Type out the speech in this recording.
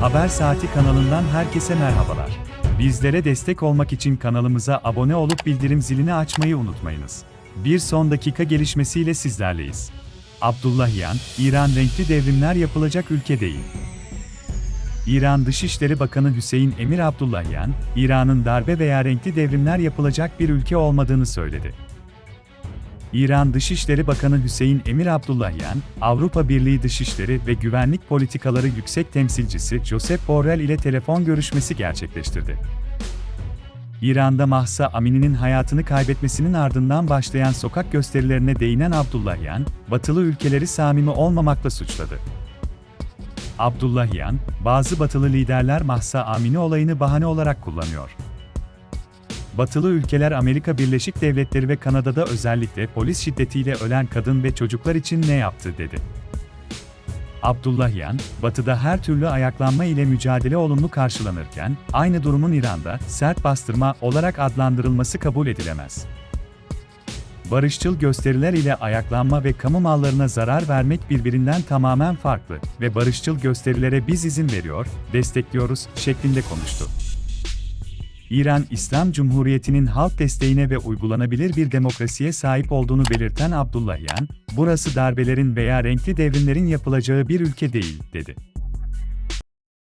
Haber Saati kanalından herkese merhabalar. Bizlere destek olmak için kanalımıza abone olup bildirim zilini açmayı unutmayınız. Bir son dakika gelişmesiyle sizlerleyiz. Abdullahian, İran renkli devrimler yapılacak ülke değil. İran Dışişleri Bakanı Hüseyin Emir Abdullahian, İran'ın darbe veya renkli devrimler yapılacak bir ülke olmadığını söyledi. İran Dışişleri Bakanı Hüseyin Emir Abdullahian, Avrupa Birliği Dışişleri ve Güvenlik Politikaları Yüksek Temsilcisi Josep Borrell ile telefon görüşmesi gerçekleştirdi. İran'da Mahsa Amini'nin hayatını kaybetmesinin ardından başlayan sokak gösterilerine değinen Abdullahian, batılı ülkeleri samimi olmamakla suçladı. Abdullahian, bazı batılı liderler Mahsa Amini olayını bahane olarak kullanıyor. Batılı ülkeler Amerika Birleşik Devletleri ve Kanada'da özellikle polis şiddetiyle ölen kadın ve çocuklar için ne yaptı dedi. Abdullahian, Batı'da her türlü ayaklanma ile mücadele olumlu karşılanırken, aynı durumun İran'da sert bastırma olarak adlandırılması kabul edilemez. Barışçıl gösteriler ile ayaklanma ve kamu mallarına zarar vermek birbirinden tamamen farklı ve barışçıl gösterilere biz izin veriyor, destekliyoruz şeklinde konuştu. İran İslam Cumhuriyeti'nin halk desteğine ve uygulanabilir bir demokrasiye sahip olduğunu belirten Abdullahian, burası darbelerin veya renkli devrimlerin yapılacağı bir ülke değil, dedi.